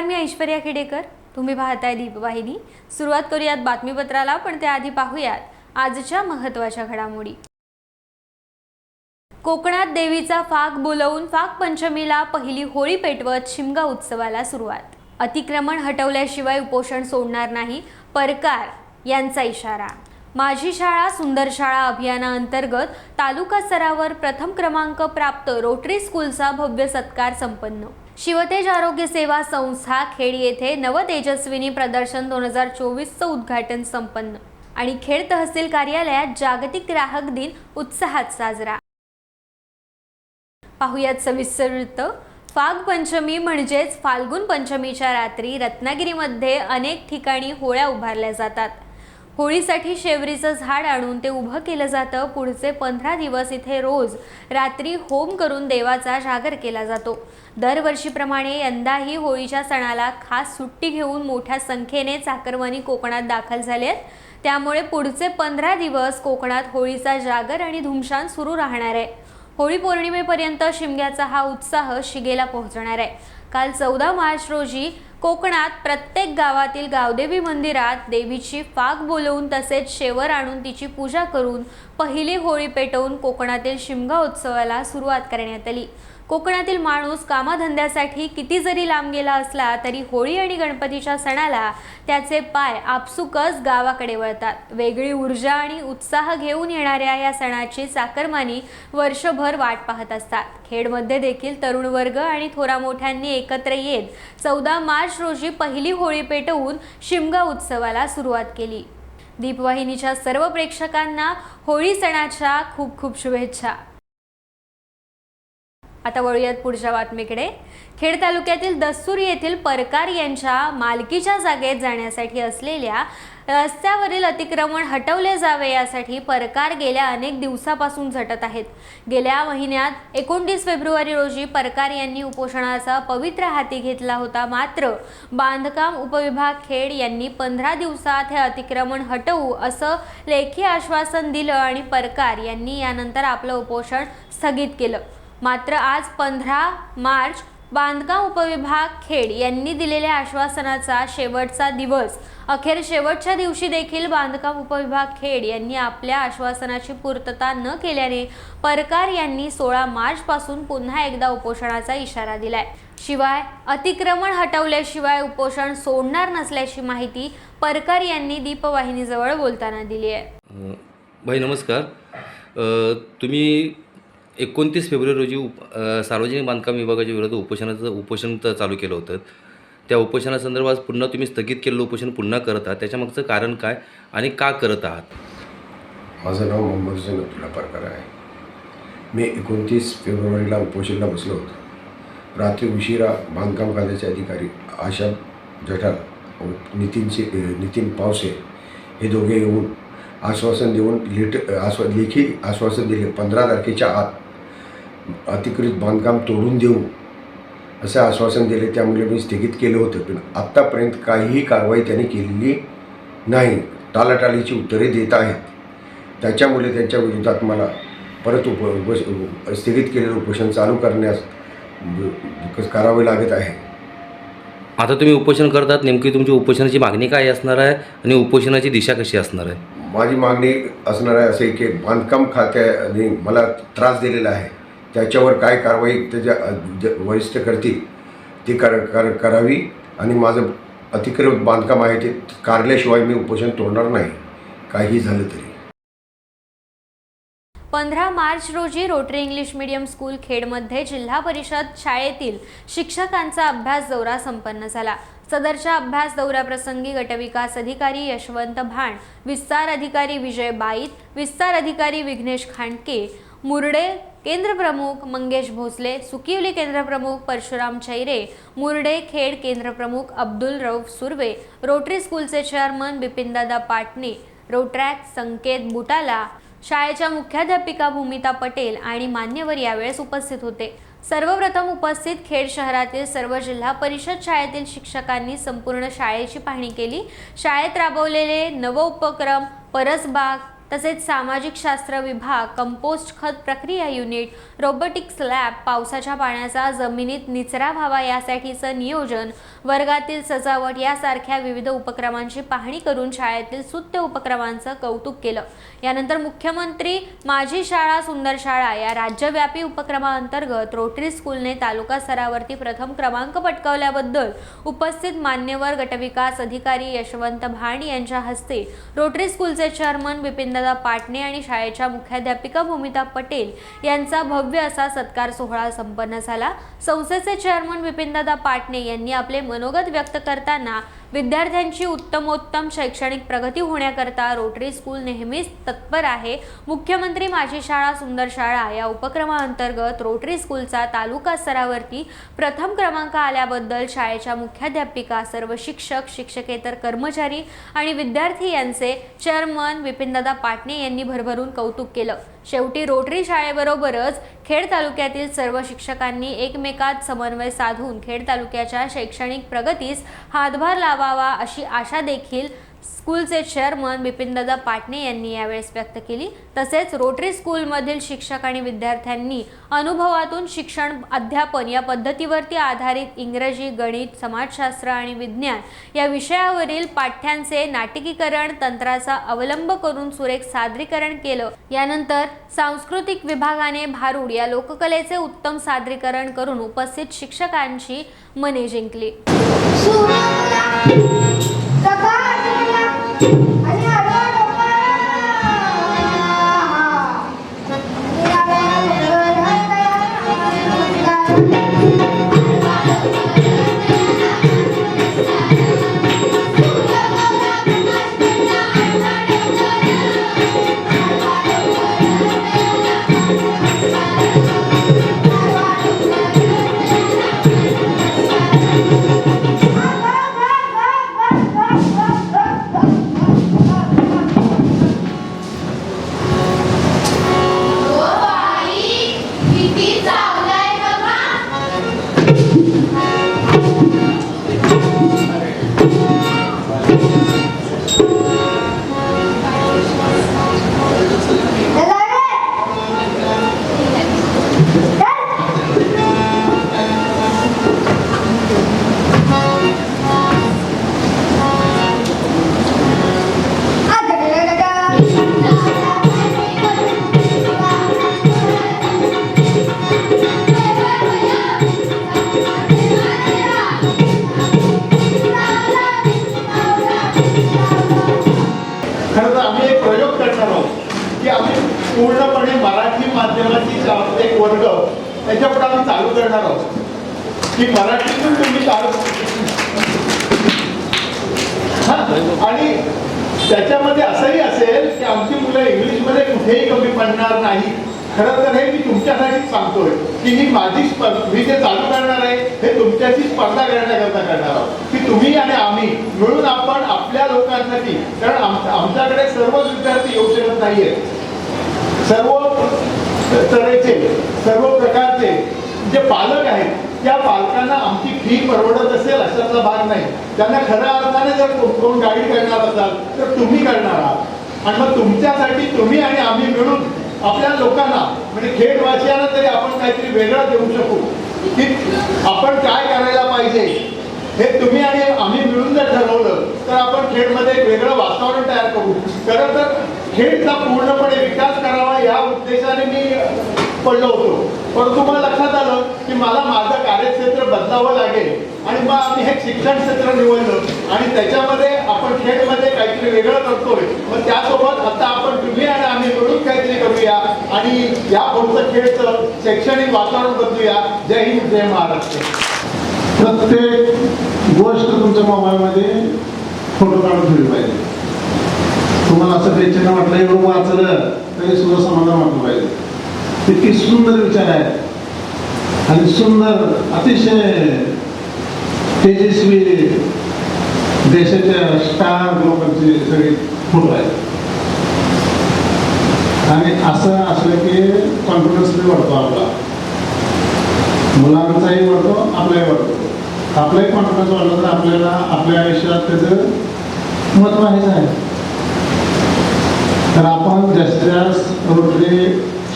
नमस्कार मी ऐश्वर्या खेडेकर. तुम्ही पाहताय दीपवाहिनी. सुरुवात करूयात बातमीपत्राला पण त्याआधी पाहूयात आजच्या महत्त्वाच्या घडामोडी. कोकणात देवीचा फाग बोलवून फाग पंचमीला पहिली होळी पेटवत शिमगा उत्सवाला सुरुवात. अतिक्रमण हटवल्याशिवाय उपोषण सोडणार नाही परकार यांचा इशारा. माझी शाळा सुंदर शाळा अभियानाअंतर्गत तालुका स्तरावर प्रथम क्रमांक प्राप्त रोटरी स्कूलचा भव्य सत्कार संपन्न. शिवतेज आरोग्य सेवा संस्था खेड येथे नवतेजस्विनी प्रदर्शन दोन हजार चोवीसचं उद्घाटन संपन्न. आणि खेड तहसील कार्यालयात जागतिक ग्राहक दिन उत्साहात साजरा. पाहुयात सविस्तर वृत्त. फाग पंचमी म्हणजेच फाल्गुन पंचमीच्या रात्री रत्नागिरीमध्ये अनेक ठिकाणी होळ्या उभारल्या जातात. होळीसाठी शेवरीचं झाड आणून ते उभं केलं जातं. पुढचे पंधरा दिवस इथे रोज रात्री होम करून देवाचा जागर केला जातो. दरवर्षीप्रमाणे यंदाही होळीच्या सणाला खास सुट्टी घेऊन मोठ्या संख्येने चाकरमानी कोकणात दाखल झाले आहेत. त्यामुळे पुढचे पंधरा दिवस कोकणात होळीचा जागर आणि धुमशान सुरू राहणार आहे. होळी पौर्णिमेपर्यंत शिमग्याचा हा उत्साह शिगेला पोहोचणार आहे. काल चौदा मार्च रोजी कोकणात प्रत्येक गावातील गावदेवी मंदिरात देवीची फाग बोलवून तसेच शेवर आणून तिची पूजा करून पहिली होळी पेटवून कोकणातील शिमगा उत्सवाला सुरुवात करण्यात आली. कोकणातील माणूस कामधंद्यासाठी किती जरी लांब गेला असला तरी होळी आणि गणपतीच्या सणाला त्याचे पाय आपसुकच गावाकडे वळतात. वेगळी ऊर्जा आणि उत्साह घेऊन येणाऱ्या या सणाची चाकरमानी वर्षभर वाट पाहत असतात. खेडमध्ये देखील तरुण वर्ग आणि थोरा मोठ्यांनी एकत्र येत चौदा मार्च रोजी पहिली होळी पेटवून शिमगा उत्सवाला सुरुवात केली. दीपवाहिनीच्या सर्व प्रेक्षकांना होळी सणाच्या खूप खूप शुभेच्छा. आता वळूयात पुढच्या बातमीकडे. खेड तालुक्यातील दस्तूर येथील परकार यांच्या मालकीच्या जागेत जाण्यासाठी असलेल्या रस्त्यावरील अतिक्रमण हटवले जावे यासाठी परकार गेल्या अनेक दिवसापासून झटत आहेत. गेल्या महिन्यात एकोणतीस फेब्रुवारी रोजी परकार यांनी उपोषणाचा पवित्र हाती घेतला होता. मात्र बांधकाम उपविभाग खेड यांनी पंधरा दिवसात हे अतिक्रमण हटवू असं लेखी आश्वासन दिलं आणि परकार यांनी यानंतर आपलं उपोषण स्थगित केलं. मात्र आज पंधरा मार्च बांधकाम उपविभाग खेड यांनी दिलेल्या आश्वासनाचा शेवटचा दिवस. अखेर शेवटच्या दिवशी देखील बांधकाम उपविभाग खेड यांनी आपल्या आश्वासनाची पूर्तता न केल्याने परकार यांनी सोळा मार्चपासून पुन्हा एकदा उपोषणाचा इशारा दिलाय. शिवाय अतिक्रमण हटवल्याशिवाय उपोषण सोडणार नसल्याची माहिती परकार यांनी दीपवाहिनीजवळ बोलताना दिली आहे. भाई नमस्कार. तुम्ही एकोणतीस फेब्रुवारी रोजी उप सार्वजनिक बांधकाम विभागाच्या विरोधात उपोषणाचं उपोषण चालू केलं होतं. त्या उपोषणासंदर्भात पुन्हा तुम्ही स्थगित केलेलं उपोषण पुन्हा करत आहात. त्याच्यामागचं कारण काय आणि का करत आहात? माझं नाव मोहम्मद हुसेन अब्दुल्ला परकर आहे. मी एकोणतीस फेब्रुवारीला उपोषणला बसलो होतो. रात्री उशिरा बांधकाम खात्याचे अधिकारी आशा जठार नितीनचे नितीन पावसे हे दोघे येऊन आश्वासन देऊन लेट आश्वा लेखी आश्वासन दिले. पंधरा तारखेच्या आत अतिकृत बांधकाम तोडून देऊ असं आश्वासन दिले. त्यामुळे मी स्थगित केलं होतं पण आत्तापर्यंत काहीही कारवाई त्यांनी केलेली नाही. टालाटालीची उत्तरे देत आहेत. त्याच्यामुळे त्यांच्या विरोधात मला परत उप उप स्थगित केलेलं उपोषण चालू करण्यास करावे लागत आहे. आता तुम्ही उपोषण करतात नेमकी तुमची उपोषणाची मागणी काय असणार आहे आणि उपोषणाची दिशा कशी असणार आहे? माझी मागणी असणार आहे असे की बांधकाम खात्याने मला त्रास दिलेला आहे. त्याच्यावर काय कारवाई त्याच्या वरिष्ठ करतील ती कर कर करावी आणि माझं अतिक्रमित बांधकाम आहे ते कारल्याशिवाय मी उपोषण तोडणार नाही. काही झालं तरी. पंधरा मार्च रोजी रोटरी इंग्लिश मीडियम स्कूल खेडमध्ये जिल्हा परिषद शाळेतील शिक्षकांचा अभ्यास दौरा संपन्न झाला. सदरच्या अभ्यास दौऱ्याप्रसंगी गटविकास अधिकारी यशवंत भाण विस्तार अधिकारी विजय बाईत विस्तार अधिकारी विघ्नेश खांडके मुरडे केंद्रप्रमुख मंगेश भोसले सुकिवली केंद्रप्रमुख परशुराम चैरे मुरडे खेड केंद्रप्रमुख अब्दुल रऊफ सुर्वे रोटरी स्कूलचे चेअरमन बिपिनदादा पाटणे रोट्रॅक संकेत बुटाला शाळेच्या मुख्याध्यापिका भूमिता पटेल आणि मान्यवर यावेळेस उपस्थित होते. सर्वप्रथम उपस्थित खेड शहरातील सर्व जिल्हा परिषद शाळेतील शिक्षकांनी संपूर्ण शाळेची पाहणी केली. शाळेत राबवलेले नव उपक्रम परसबाग तसेच सामाजिक शास्त्र विभाग कंपोस्ट खत प्रक्रिया युनिट रोबोटिक्स लॅब पावसाच्या पाण्याचा जमिनीत निचरा व्हावा यासाठीचं नियोजन वर्गातील सजावट यासारख्या विविध उपक्रमांची पाहणी करून शाळेतील सुत्य उपक्रमांचं कौतुक केलं. यानंतर मुख्यमंत्री माझी शाळा सुंदर शाळा या राज्यव्यापी उपक्रमाअंतर्गत रोटरी स्कूलने तालुका स्तरावरती प्रथम क्रमांक पटकावल्याबद्दल उपस्थित मान्यवर गटविकास अधिकारी यशवंत भाण यांच्या हस्ते रोटरी स्कूलचे चेअरमन बिपिनदादा पाटणे आणि शाळेच्या मुख्याध्यापिका भूमिता पटेल यांचा भव्य असा सत्कार सोहळा संपन्न झाला. संस्थेचे चेअरमन बिपिनदादा पाटणे यांनी आपले मनोगत व्यक्त करताना विद्यार्थ्यांची उत्तमोत्तम शैक्षणिक प्रगती होण्याकरता रोटरी स्कूल नेहमीच तत्पर आहे. मुख्यमंत्री माझी शाळा सुंदर शाळा या उपक्रमाअंतर्गत रोटरी स्कूलचा तालुका स्तरावरती प्रथम क्रमांक आल्याबद्दल शाळेच्या मुख्याध्यापिका सर्व शिक्षक शिक्षकेतर कर्मचारी आणि विद्यार्थी यांचे चेअरमन विपिनदादा पाटणे यांनी भरभरून कौतुक केलं. शेवटी रोटरी शाळेबरोबरच खेड तालुक्यातील सर्व शिक्षकांनी एकमेकात समन्वय साधून खेड तालुक्याच्या शैक्षणिक प्रगतीस हातभार लावावा अशी आशा देखील स्कूलचे चेअरमन बिपिनदादा पाटणे यांनी यावेळेस व्यक्त केली. तसेच रोटरी स्कूलमधील शिक्षक आणि विद्यार्थ्यांनी अनुभवातून शिक्षण अध्यापन या पद्धतीवरती आधारित इंग्रजी गणित समाजशास्त्र आणि विज्ञान या विषयावरील पाठ्यांचे नाटकीकरण तंत्राचा अवलंब करून सुरेख सादरीकरण केलं. यानंतर सांस्कृतिक विभागाने भारूड या लोककलेचे उत्तम सादरीकरण करून उपस्थित शिक्षकांची मने जिंकली. माध्यमाची एक वर्ग त्याच्यापुढे आम्ही चालू करणार आहोत. की मराठीतून तुम्ही चालू आणि त्याच्यामध्ये असंही असेल की आमची मुलं इंग्लिशमध्ये कुठेही कमी पडणार नाही. खरं तर हे मी तुमच्यासाठीच सांगतोय की ही माझी स्पर्धा मी जे चालू करणार आहे हे तुमच्याशी स्पर्धा करण्याकरता करणार आहोत. की तुम्ही आणि आम्ही मिळून आपण आपल्या लोकांसाठी कारण आमच्याकडे सर्वच विद्यार्थी येऊ शकत नाहीये सर्व तऱ्हेचे सर्व प्रकारचे जे पालक आहेत त्या पालकांना आमची फी परवडत असेल अशातला भाग नाही. त्यांना खऱ्या अर्थाने जर कोण गाईड करणार असाल तर तुम्ही करणार आहात. आणि मग तुमच्यासाठी तुम्ही आणि आम्ही मिळून आपल्या लोकांना म्हणजे खेडवासियांना तरी आपण काहीतरी वेगळं देऊ शकू. की आपण काय करायला पाहिजे? हे तुम्ही आणि आम्ही मिळून जर ठरवलं तर आपण खेडमध्ये एक वेगळं वातावरण तयार करू. खरं तर खेळचा पूर्णपणे विकास करावा या उद्देशाने मी पडलो होतो. पण तुम्हाला लक्षात आलं की मला माझं कार्यक्षेत्र बदलावं लागेल आणि मग आम्ही हे शिक्षण क्षेत्र निवडलं आणि त्याच्यामध्ये आपण खेळमध्ये काहीतरी वेगळं करतोय. मग त्यासोबत आता आपण तुम्ही आणि आम्ही मिळून काहीतरी करूया आणि या पुढचं खेळचं शैक्षणिक वातावरण बदलूया. जय हिंद जय महाराष्ट्र. प्रत्येक गोष्ट तुमच्या मोबाईलमध्ये फोटो काढून ठेवली पाहिजे. तुम्हाला असं टेन्शन वाटलं एवढं वाचलं तरी सुद्धा समाधान वाटलं पाहिजे. इतकी सुंदर विचार आहेत आणि सुंदर अतिशय तेजस्वी देशाच्या स्टार लोकांचे सगळे फोटो आहेत. आणि असं असलं की कॉन्फिडन्स वाढतो आपला. मुलांचाही वाढतो आपलाही वाढतो. आपलाही कॉन्फिडन्स वाढला तर आपल्याला आपल्या आयुष्यात त्याचं महत्त्व आहेच आहे. तर आपण जास्तीत जास्त रोटरी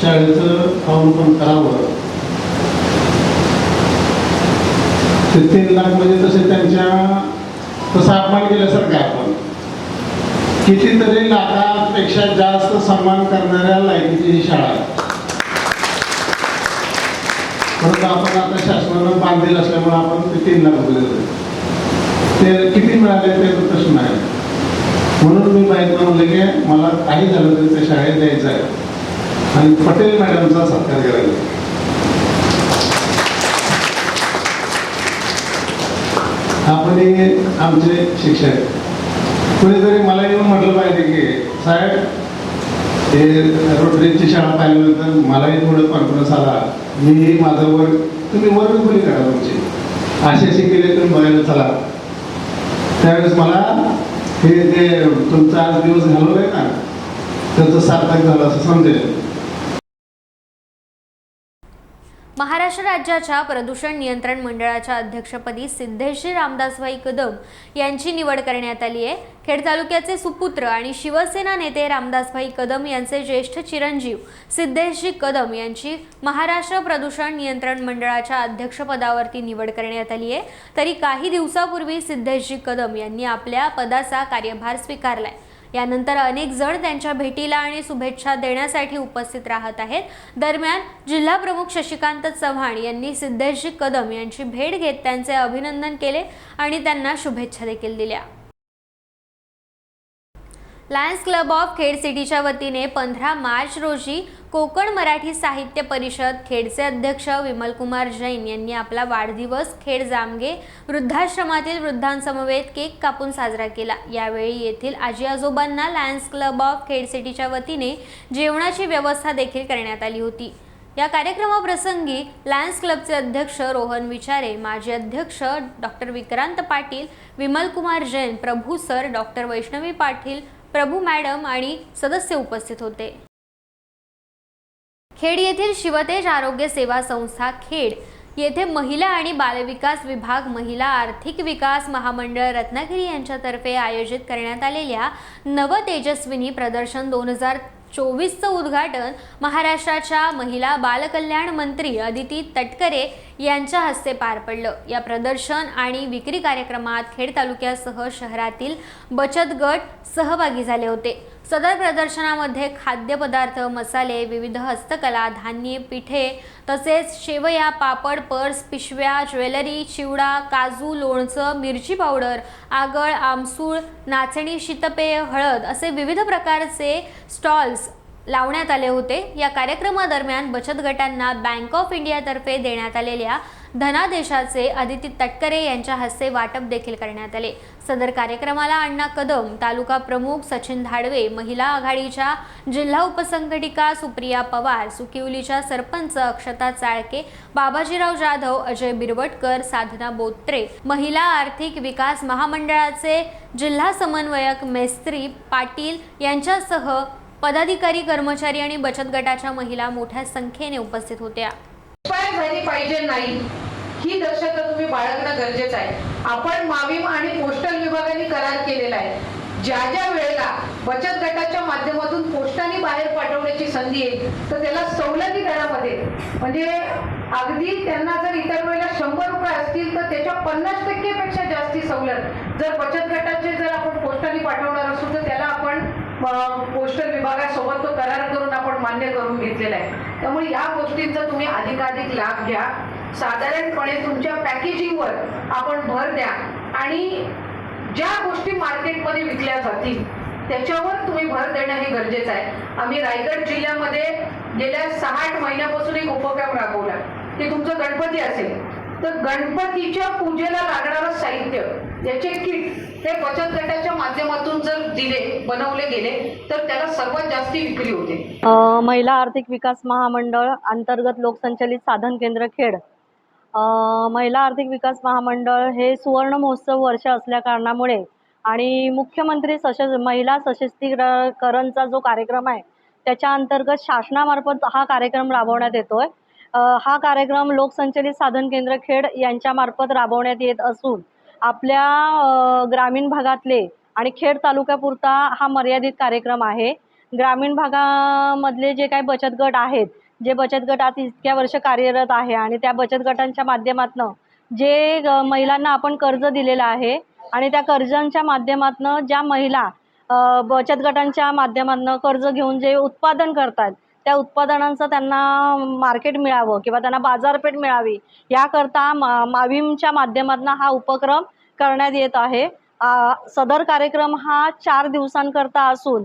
शाळेचं अवलोकन करावं. ते तीन लाख म्हणजे तसे त्यांच्या तसा अपमान केल्यासारखं आपण. कितीतरी लाखापेक्षा जास्त सन्मान करणाऱ्या लायकीची ही शाळा आहे. परंतु आपण आता शासनानं बांधलेलं असल्यामुळे आपण ते तीन लाख रुपये ते किती मिळाले ते प्रश्न आहे. म्हणून मी बाईकला म्हणलं की मला काही झालं तरी त्या शाळेत द्यायचं आहे. आणि पटेल मॅडमचा सत्कार करायला. आपण हे आमचे शिक्षक. कुणीतरी मला येऊन म्हटलं पाहिजे की साहेब हे रोटरीची शाळा पाहिल्यानंतर मलाही थोडं कॉन्फिडन्स आला. मी माझं वर्ग तुम्ही वर्ग खुली करा तुमची? असे शिकले तुम्ही बघायला चला. त्यावेळेस मला हे जे तुमचा आज दिवस घालवलाय ना त्याचं सार्थक झालं असं समजेल. महाराष्ट्र राज्याच्या प्रदूषण नियंत्रण मंडळाच्या अध्यक्षपदी सिद्धेश्री रामदासभाई कदम यांची निवड करण्यात आली आहे. खेड तालुक्याचे सुपुत्र आणि शिवसेना नेते रामदासभाई कदम यांचे ज्येष्ठ चिरंजीव सिद्धेशजी कदम यांची महाराष्ट्र प्रदूषण नियंत्रण मंडळाच्या अध्यक्षपदावरती निवड करण्यात आली आहे. तरी काही दिवसापूर्वी सिद्धेशजी कदम यांनी आपल्या पदाचा कार्यभार स्वीकारलाय. यानंतर अनेक जण त्यांच्या भेटीला आणि शुभेच्छा देण्यासाठी उपस्थित राहत आहेत. दरम्यान जिल्हा प्रमुख शशिकांत चव्हाण यांनी सिद्धेशजी कदम यांची भेट घेत त्यांचे अभिनंदन केले आणि त्यांना शुभेच्छा देखील दिल्या. लायन्स क्लब ऑफ खेड सिटीच्या वतीने पंधरा मार्च रोजी कोकण मराठी साहित्य परिषद खेडचे अध्यक्ष विमलकुमार जैन यांनी आपला वाढदिवस खेड जामगे वृद्धाश्रमातील वृद्धांसमवेत केक कापून साजरा केला. यावेळी येथील आजी आजोबांना लायन्स क्लब ऑफ खेड सिटीच्या वतीने जेवणाची व्यवस्था देखील करण्यात आली होती. या कार्यक्रमाप्रसंगी लायन्स क्लबचे अध्यक्ष रोहन विचारे माजी अध्यक्ष doctor Vikrant Patil Vimalkumar Jain Prabhu sir doctor Vaishnavi Patil Prabhu madam आणि सदस्य उपस्थित होते. खेड येथील शिवतेज आरोग्य सेवा संस्था खेड येथे महिला आणि बालविकास विभाग महिला आर्थिक विकास महामंडळ रत्नागिरी यांच्यातर्फे आयोजित करण्यात आलेल्या नवतेजस्विनी प्रदर्शन दोन हजार चोवीसचं उद्घाटन महाराष्ट्राच्या महिला बालकल्याण मंत्री अदिती तटकरे यांच्या हस्ते पार पडलं. या प्रदर्शन आणि विक्री कार्यक्रमात खेड तालुक्यासह शहरातील बचत गट सहभागी झाले होते. सदर प्रदर्शनामध्ये खाद्यपदार्थ मसाले विविध हस्तकला धान्ये पिठे तसेच शेवया पापड पर्स पिशव्या ज्वेलरी चिवडा काजू लोणचं मिरची पावडर आगळ आमसूळ नाचणी शीतपेय हळद असे विविध प्रकारचे स्टॉल्स लावण्यात आले होते. या कार्यक्रमादरम्यान बचत गटांना बँक ऑफ इंडियातर्फे देण्यात आलेल्या धनादेशाचे आदिती तटकरे यांच्या हस्ते वाटप देखील करण्यात आले. सदर कार्यक्रमाला अण्णा कदम तालुका प्रमुख सचिन धाडवे महिला आघाडीच्या जिल्हा उपसंघटिका सुप्रिया पवार सुकिवलीच्या सरपंच अक्षता चाळके बाबाजीराव जाधव अजय बिरवटकर साधना बोत्रे महिला आर्थिक विकास महामंडळाचे जिल्हा समन्वयक मेस्त्री पाटील यांच्यासह पदाधिकारी कर्मचारी आणि बचत गटाच्या महिला मोठ्या संख्येने उपस्थित होत्या. एक्सपायर झाली पाहिजे नाही. ही दक्षता तुम्ही बाळगणं गरजेचं आहे. आपण माविम आणि पोस्टल विभागाने करार केलेला आहे. ज्या ज्या वेळेला बचत गटाच्या माध्यमातून पोस्टाने बाहेर पाठवण्याची संधी येईल तर त्याला सवलती दरामध्ये म्हणजे अगदी त्यांना जर इतर वेळेला शंभर रुपये असतील तर त्याच्या पन्नास टक्केपेक्षा जास्ती सवलत जर बचत गटाचे जर आपण पोस्टाने पाठवणार असू तर त्याला आपण पोस्टल विभागासोबत तो करार करून आपण मान्य करून घेतलेला आहे. त्यामुळे या गोष्टींचा तुम्ही अधिकाधिक लाभ घ्या. साधारणपणे तुमच्या पॅकेजिंगवर आपण भर द्या. आणि ज्या गोष्टी मार्केटमध्ये विकल्या जातील त्याच्यावर तुम्ही भर देणं हे गरजेचं आहे. आम्ही रायगड जिल्ह्यामध्ये गेल्या सहा आठ महिन्यापासून एक उपक्रम राबवला. ते तुमचं गणपती असेल. तर गणपतीच्या पूजेला लागणारं साहित्य याचे किट हे बचत गटाच्या माध्यमातून जर दिले बनवले गेले तर त्याला सर्वात जास्ती विक्री होते. महिला आर्थिक विकास महामंडळ अंतर्गत लोकसंचलित साधन केंद्र खेड. महिला आर्थिक विकास महामंडळ हे सुवर्ण महोत्सव वर्ष असल्या कारणामुळे आणि मुख्यमंत्री सशस् महिला सशक्तीकरणचा जो कार्यक्रम आहे त्याच्या अंतर्गत शासनामार्फत हा कार्यक्रम राबवण्यात येतो आहे हा कार्यक्रम लोकसंचलित साधन केंद्र खेड यांच्यामार्फत राबवण्यात येत असून आपल्या ग्रामीण भागातले आणि खेड तालुक्यापुरता हा मर्यादित कार्यक्रम आहे. ग्रामीण भागामधले जे काही बचत गट आहेत जे बचत गट आता इतक्या वर्ष कार्यरत आहे आणि त्या बचत गटांच्या माध्यमातनं जे महिलांना आपण कर्ज दिलेलं आहे आणि त्या कर्जांच्या माध्यमातनं ज्या महिला बचत गटांच्या माध्यमातनं कर्ज घेऊन जे उत्पादन करतात त्या उत्पादनांचं त्यांना मार्केट मिळावं किंवा त्यांना बाजारपेठ मिळावी याकरता मा माविमच्या माध्यमातून हा उपक्रम करण्यात येत आहे. सदर कार्यक्रम हा चार दिवसांकरता असून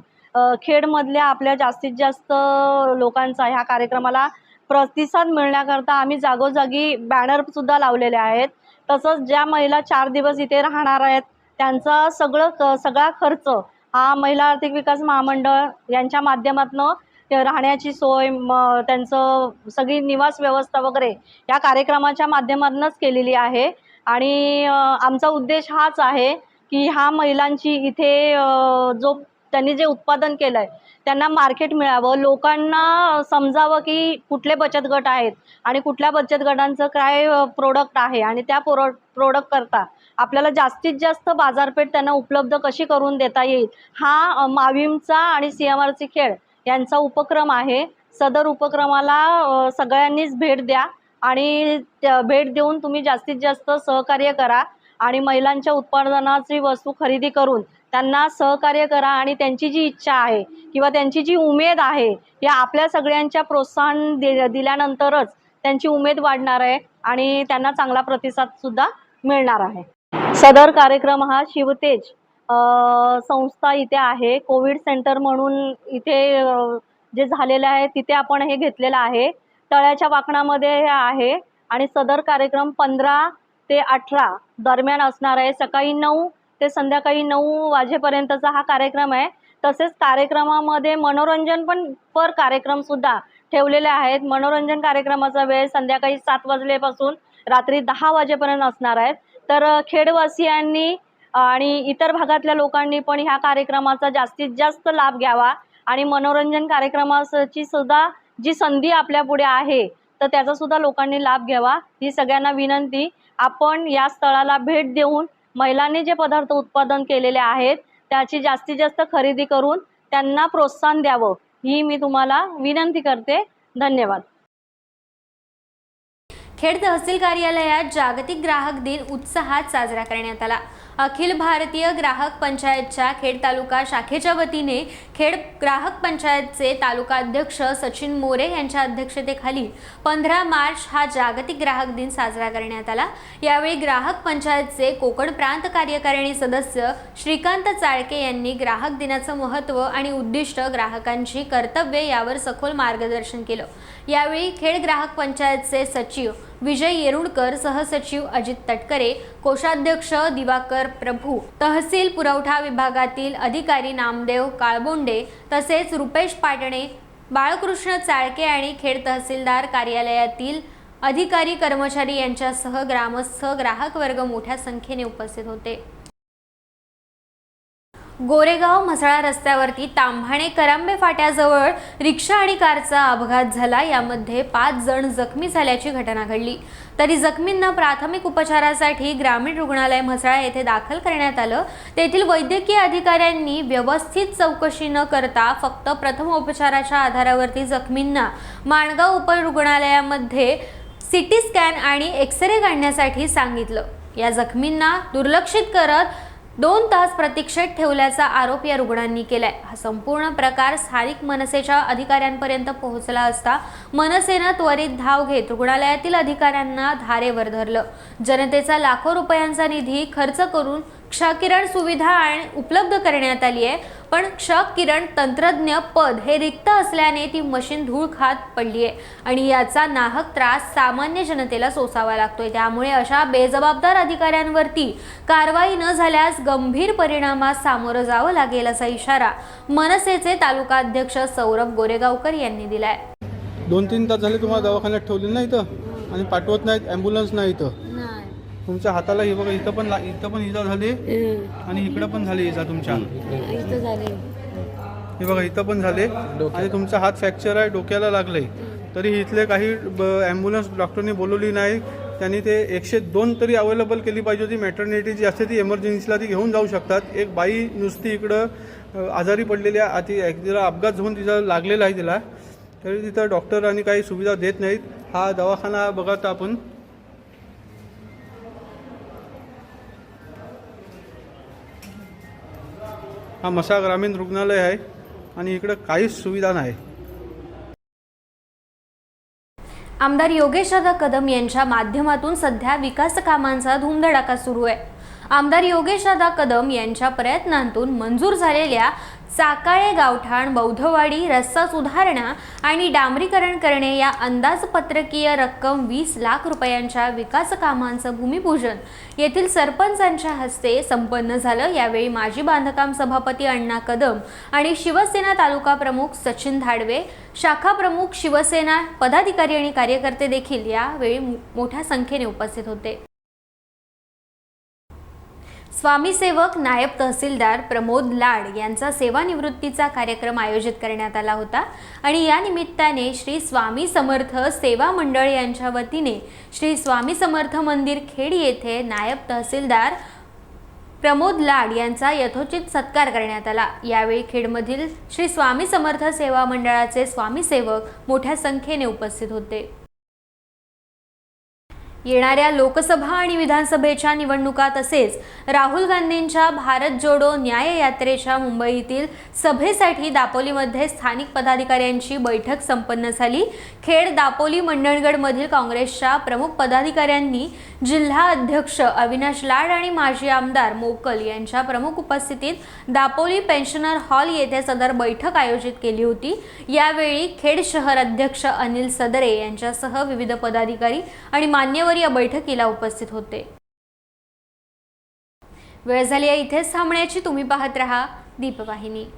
खेडमधल्या आपल्या जास्तीत जास्त लोकांचा ह्या कार्यक्रमाला प्रतिसाद मिळण्याकरता आम्ही जागोजागी बॅनरसुद्धा लावलेले आहेत. तसंच ज्या महिला चार दिवस इथे राहणार आहेत त्यांचा सगळं क सगळा खर्च हा महिला आर्थिक विकास महामंडळ यांच्या माध्यमातनं राहण्याची सोय म त्यांचं सगळी निवास व्यवस्था वगैरे या कार्यक्रमाच्या माध्यमातूनच केलेली आहे. आणि आमचा उद्देश हाच आहे की ह्या महिलांची इथे जो त्यांनी जे उत्पादन केलं आहे त्यांना मार्केट मिळावं. लोकांना समजावं की कुठले बचत गट आहेत आणि कुठल्या बचत गटांचं काय प्रोडक्ट आहे आणि त्या प्रो प्रोडक्ट करता आपल्याला जास्तीत जास्त बाजारपेठ त्यांना उपलब्ध कशी करून देता येईल? हा मावीमचा माविमचा आणि सी एम आरचा खेळ. यांचा उपक्रम आहे. सदर उपक्रमाला सगळ्यांनीच भेट द्या आणि भेट देऊन तुम्ही जास्तीत जास्त सहकार्य करा आणि महिलांच्या उत्पादनाची वस्तू खरेदी करून त्यांना सहकार्य करा आणि त्यांची जी इच्छा आहे किंवा त्यांची जी उमेद आहे या आपल्या सगळ्यांच्या प्रोत्साहन दे दिल्यानंतरच त्यांची उमेद वाढणार आहे आणि त्यांना चांगला प्रतिसादसुद्धा मिळणार आहे. सदर कार्यक्रम हा शिवतेज संस्था इथे आहे कोविड सेंटर म्हणून इथे जे झालेलं आहे तिथे आपण हे घेतलेलं आहे. तळ्याच्या वाकणामध्ये हे आहे आणि सदर कार्यक्रम पंधरा ते अठरा दरम्यान असणार आहे. सकाळी नऊ ते संध्याकाळी नऊ वाजेपर्यंतचा हा कार्यक्रम आहे. तसेच कार्यक्रमामध्ये मनोरंजन पण पर कार्यक्रमसुद्धा ठेवलेले आहेत. मनोरंजन कार्यक्रमाचा वेळ संध्याकाळी सात वाजल्यापासून रात्री दहा वाजेपर्यंत असणार आहेत तर खेडवासियांनी आणि इतर भागातल्या लोकांनी पण ह्या कार्यक्रमाचा जास्तीत जास्त लाभ घ्यावा. आणि मनोरंजन कार्यक्रमाची सुद्धा जी संधी आपल्या पुढे आहे तर त्याचा सुद्धा लोकांनी लाभ घ्यावा. ही सगळ्यांना विनंती. आपण या स्थळाला भेट देऊन महिलांनी जे पदार्थ उत्पादन केलेले आहेत त्याची जास्तीत जास्त खरेदी करून त्यांना प्रोत्साहन द्यावं. ही मी तुम्हाला विनंती करते. धन्यवाद. खेड तहसील कार्यालयात जागतिक ग्राहक दिन उत्साहात साजरा करण्यात आला. अखिल भारतीय ग्राहक पंचायतच्या खेड तालुका शाखेच्या वतीने खेड ग्राहक पंचायतचे तालुका अध्यक्ष सचिन मोरे यांच्या अध्यक्षतेखाली पंधरा मार्च हा जागतिक ग्राहक दिन साजरा करण्यात आला. यावेळी ग्राहक पंचायतचे कोकण प्रांत कार्यकारिणी सदस्य श्रीकांत चाळके यांनी ग्राहक दिनाचं महत्त्व आणि उद्दिष्ट ग्राहकांची कर्तव्ये यावर सखोल मार्गदर्शन केलं. यावेळी खेड ग्राहक पंचायतचे सचिव विजय येरुळकर सहसचिव अजित तटकरे कोषाध्यक्ष दिवाकर प्रभू तहसील पुरवठा विभागातील अधिकारी नामदेव काळबोंडे तसेच रुपेश पाटणे बाळकृष्ण चाळके आणि खेड तहसीलदार कार्यालयातील अधिकारी कर्मचारी यांच्यासह ग्रामस्थ ग्राहक वर्ग मोठ्या संख्येने उपस्थित होते. गोरेगाव म्हसळा रस्त्यावरती तांभाणे करांबे फाट्याजवळ रिक्षा आणि कारचा अपघात झाला. यामध्ये पाच जण जखमी झाल्याची घटना घडली. तरी जखमींना प्राथमिक उपचारासाठी ग्रामीण रुग्णालय म्हसळा येथे दाखल करण्यात आलं. तेथील वैद्यकीय अधिकाऱ्यांनी व्यवस्थित चौकशी न करता फक्त प्रथम उपचाराच्या आधारावरती जखमींना माणगाव उपरुग्णालयामध्ये सिटी स्कॅन आणि एक्सरे काढण्यासाठी सांगितलं. या जखमींना दुर्लक्षित करत दोन तास प्रतीक्षेत ठेवल्याचा आरोप या रुग्णांनी केलाय. हा संपूर्ण प्रकार स्थानिक मनसेच्या अधिकाऱ्यांपर्यंत पोहोचला असता मनसेनं त्वरित धाव घेत रुग्णालयातील अधिकाऱ्यांना धारेवर धरलं. जनतेचा लाखो रुपयांचा निधी खर्च करून क्षकिरण सुविधा आणि उपलब्ध करण्यात आली आहे. पण क्षकिरण तंत्रज्ञ पद हे रिक्त असल्याने ती मशीन धूळ खात पडली आहे आणि याचा नाहक त्रास सामान्य जनतेला सोसावा लागतोय. त्यामुळे अशा बेजबाबदार अधिकाऱ्यांवरती कारवाई न झाल्यास गंभीर परिणामास सामोरं जावं लागेल असा इशारा मनसेचे तालुका अध्यक्ष सौरभ गोरेगावकर यांनी दिलाय. दोन तीन तास झाले तुम्हाला दवाखान्यात ठेवले नाही इथं आणि पाठवत नाहीत ॲम्ब्युलन्स नाही इथं. तुमच्या हाताला हे बघा इथं पण ला- इथं पण इजा झाली आणि इकडं पण झाली इजा तुमच्या. हे बघा इथं पण झाले. आणि तुमचा हात फ्रॅक्चर आहे डोक्याला लागले तरी इथले काही ॲम्ब्युलन्स डॉक्टरनी बोलवली नाही. त्यांनी ते एकशे दोन तरी अवेलेबल केली पाहिजे होती. मॅटर्निटी जी असते ती एमर्जन्सीला ती घेऊन जाऊ शकतात. एक बाई नुसती इकडं अ, आजारी पडलेली आहे. ती एक तिला अपघात होऊन तिचा लागलेला आहे तिला. तरी तिथं डॉक्टर आणि काही सुविधा देत नाहीत. हा दवाखाना बघा तर आपण. हा मसा ग्रामीण रुग्णालय आहे आणि इकडं काहीच सुविधा नाही. आमदार योगेशदादा कदम यांच्या माध्यमातून सध्या विकास कामांचा धुमधडाका सुरू आहे. आमदार योगेशदादा कदम यांच्या प्रयत्नांतून मंजूर झालेल्या चाकाळे गावठाण बौद्धवाडी रस्ता सुधारणा आणि डांबरीकरण करणे या अंदाजपत्रकीय रक्कम वीस लाख रुपयांच्या विकास कामांचं भूमिपूजन. येथील सरपंचांच्या हस्ते संपन्न झालं. यावेळी माजी बांधकाम सभापती अण्णा कदम आणि शिवसेना तालुका प्रमुख सचिन धाडवे शाखा प्रमुख शिवसेना पदाधिकारी आणि कार्यकर्ते देखील यावेळी मो- मोठ्या संख्येने उपस्थित होते. स्वामीसेवक नायब तहसीलदार प्रमोद लाड यांचा सेवानिवृत्तीचा कार्यक्रम आयोजित करण्यात आला होता. आणि या निमित्ताने श्री स्वामी समर्थ सेवा मंडळ यांच्या वतीने श्री स्वामी समर्थ मंदिर खेड येथे नायब तहसीलदार प्रमोद लाड यांचा यथोचित सत्कार करण्यात आला. यावेळी खेडमधील श्री स्वामी समर्थ सेवा मंडळाचे स्वामीसेवक मोठ्या संख्येने उपस्थित होते. येणाऱ्या लोकसभा आणि विधानसभेच्या निवडणुका तसेच राहुल गांधींच्या भारत जोडो न्याय यात्रेच्या मुंबईतील सभेसाठी दापोलीमध्ये स्थानिक पदाधिकाऱ्यांची बैठक संपन्न झाली. खेड दापोली मंडणगडमधील काँग्रेसच्या प्रमुख पदाधिकाऱ्यांनी जिल्हा अध्यक्ष अविनाश लाड आणि माजी आमदार मोकल यांच्या प्रमुख उपस्थितीत दापोली पेन्शनर हॉल येथे सदर बैठक आयोजित केली होती. यावेळी खेड शहर अध्यक्ष अनिल सदरे यांच्यासह विविध पदाधिकारी आणि मान्यवर या बैठकीला उपस्थित होते. वेळ झाली आहे इथेच थांबण्याची. तुम्ही पाहत रहा दीपवाहिनी.